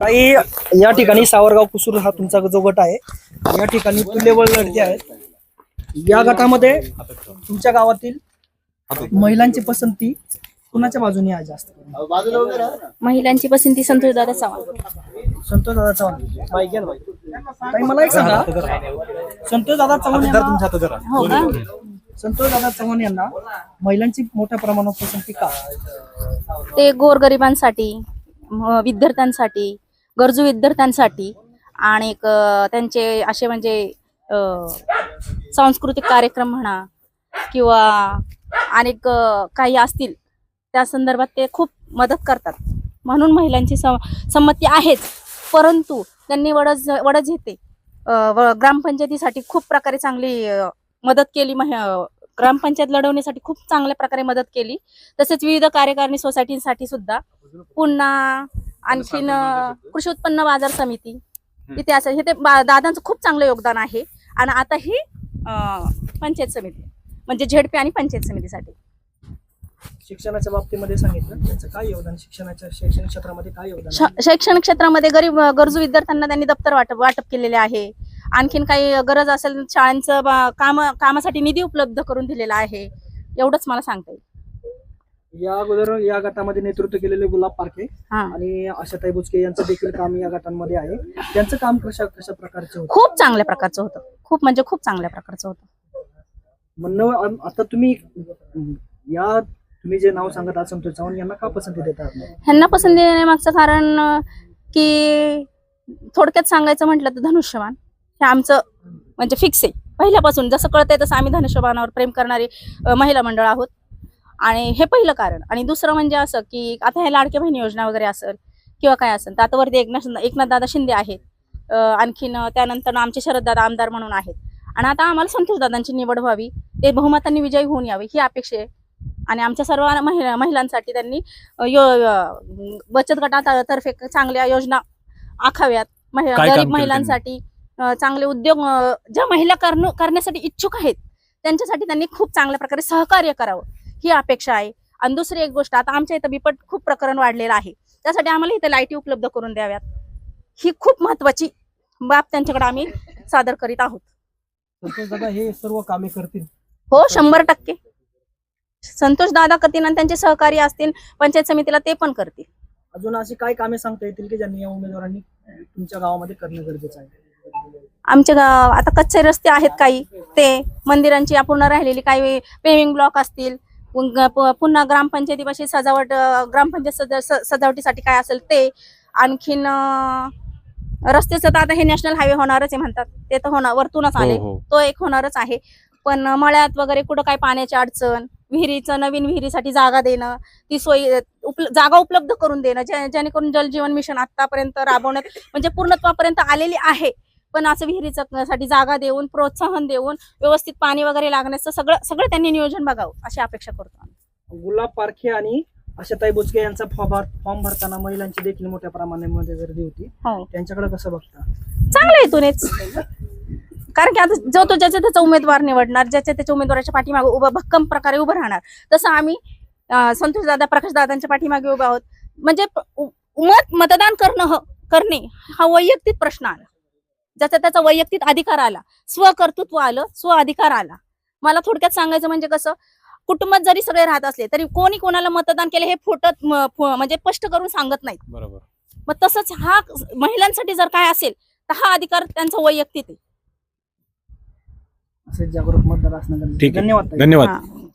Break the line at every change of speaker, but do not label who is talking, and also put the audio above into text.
काही या ठिकाणी सावरगाव कुसूर हा तुमचा जो गट आहे या ठिकाणी तुल्यबळ लढते आहेत. या गटामध्ये तुमच्या गावातील महिलांची पसंती कुणाच्या बाजूने आहे जास्त?
महिलांची पसंती संतोष दादा चव्हाण.
संतोष दादा चव्हाण. ताई मला एक सांगा. संतोष दादा चव्हाण यांना
हो का?
संतोष दादा चव्हाण यांना महिलांची मोठ्या प्रमाणात पसंती का?
ते गोरगरिबांसाठी म, विद्यार्थ्यांसाठी गरजू विद्यार्थ्यांसाठी आणि त्यांचे असे म्हणजे सांस्कृतिक कार्यक्रम म्हणा किंवा अनेक काही असतील त्या संदर्भात ते खूप मदत करतात. म्हणून महिलांची सम संमती आहेच. परंतु त्यांनी वडज वडज येते व- ग्रामपंचायतीसाठी खूप प्रकारे चांगली मदत केली मह- ग्रामपंचायत लढवण्यासाठी खूप चांगल्या प्रकारे मदत केली. तसेच विविध कार्यकारिणी सोसायटीसाठी सुद्धा पुन्हा आणखीन कृषी उत्पन्न बाजार समिती. इथे असं हे ते दादांचं खूप चांगलं योगदान आहे. आणि आता ही पंचायत समिती म्हणजे झेडपी आणि पंचायत समितीसाठी.
शिक्षणाच्या बाबतीमध्ये सांगितलं. त्याचं काय योगदान? शिक्षणाच्या शैक्षणिक क्षेत्रामध्ये काय योगदान
शैक्षणिक क्षेत्रामध्ये गरीब गरजू विद्यार्थ्यांना त्यांनी दप्तर वाटप वाटप केलेले आहे. आणखीन काही गरज असेल शाळांचं काम कामासाठी निधी उपलब्ध करून दिलेला आहे. एवढंच मला सांगता येईल.
या अगोदर या गटामध्ये नेतृत्व केलेले गुलाब पारखे
हा.
आणि आशाताई बुचके यांचं देखील काम या गटांमध्ये आहे. त्यांचं काम कशा कशा प्रकारचे होतं?
खूप चांगल्या प्रकारचं होतं. खूप म्हणजे खूप चांगल्या प्रकारचं होतं.
म्हणणं आम- आता तुम्ही अं, या तुम्ही जे नाव सांगत आहात संतोष चव्हाण यांना का पसंती देतात
ह्यांना पसंती देण्यामागचं कारण अं, की थोडक्यात सांगायचं म्हटलं तर धनुष्यबाण हे आमचं म्हणजे फिक्स आहे. पहिल्यापासून जसं कळतंय तसं आम्ही धनुष्यबाणावर प्रेम करणारी अं, महिला मंडळ आहोत. आणि हे पहिलं कारण. आणि दुसरं म्हणजे असं की आता हे लाडक्या बहिणी योजना वगैरे असेल किंवा काय असेल तर आता वरती एकनाथ एकनाथ दादा शिंदे आहेत. आणखीन त्यानंतर आमचे शरद दादा आमदार म्हणून आहेत. आणि आता आम्हाला संतोष दादांची निवड व्हावी ते बहुमतांनी विजयी होऊन यावे ही अपेक्षा आहे. आणि आमच्या सर्व महिला महिलांसाठी त्यांनी यो बचत गटातर्फे चांगल्या योजना आखाव्यात. गरीब महिलांसाठी चांगले उद्योग ज्या महिला करण करण्यासाठी इच्छुक आहेत त्यांच्यासाठी त्यांनी खूप चांगल्या प्रकारे सहकार्य करावं. ही अपेक्षा आहे. आणि दुसरी एक गोष्ट आता आमच्या इथं बिपट खूप प्रकरण वाढलेलं आहे. त्यासाठी आम्हाला इथं लाईटी उपलब्ध करून द्याव्यात. ही खूप महत्वाची बाब त्यांच्याकडे आम्ही सादर करीत आहोत.
संतोष दादा हे सर्व कामे करतील.
हो शंभर टक्के. संतोष दादा करतील आणि त्यांचे सहकारी असतील पंचायत समितीला ते पण करतील.
अजून अशी काय कामे सांगता येतील की ज्यांनी या उमेदवारांनी तुमच्या गावामध्ये करणं गरजेचं आहे?
आमच्या गाव आता कच्चे रस्ते आहेत काही. ते मंदिरांची अपूर्ण राहिलेली काही पेविंग ब्लॉक असतील पुन्हा ग्रामपंचायतीपाशी सजावट ग्रामपंचायत सजावटीसाठी काय असेल ते आणखीन रस्त्याचं तर आता हे नॅशनल हायवे होणारच आहे म्हणतात. ते तर होणार वरतूनच आले.
हो. हो
तो एक होणारच आहे. पण मळ्यात वगैरे कुठं काय पाण्याची अडचण विहिरीचं नवीन विहिरीसाठी जागा देणं ती सोयी उपल- जागा उपलब्ध करून देणं जे- जेणेकरून जलजीवन मिशन आतापर्यंत राबवण्यात म्हणजे पूर्णत्वापर्यंत आलेली आहे. पण असं विहिरीचं साठी जागा देऊन प्रोत्साहन देऊन व्यवस्थित पाणी वगैरे लागण्याचं सगळं सगळं त्यांनी नियोजन बघावं अशी अपेक्षा करतो आम्ही.
गुलाब पारखे आणि आशाताई बुचके यांचा फॉर्म भरताना महिलांची देखील मोठ्या प्रमाणामध्ये गर्दी होती.
हो.
त्यांच्याकडे कसं बघता?
चांगलं आहे तुनेच कारण की आता जो तो ज्याच्या त्याचा उमेदवार निवडणार ज्याच्या त्याच्या उमेदवाराच्या पाठीमागे उभं भक्कम प्रकारे उभं राहणार तसं आम्ही संतोष दादा प्रकाश दादांच्या पाठीमागे उभे आहोत. म्हणजे मत मतदान करणं ह- करणे हा वैयक्तिक प्रश्न आला ज्याचा त्याचा वैयक्तिक अधिकार आला. स्वकर्तृत्व आलं स्व अधिकार आला. मला थोडक्यात सांगायचं म्हणजे कसं कुटुंबात जरी सगळे राहत असले तरी कोणी कोणाला मतदान केले हे फोटत म्हणजे स्पष्ट करून सांगत नाहीत.
बरोबर.
मग तसंच हा महिलांसाठी जर काय असेल तर हा अधिकार त्यांचा वैयक्तिक आहे.
जागरूक मतदार धन्यवाद.
धन्यवाद.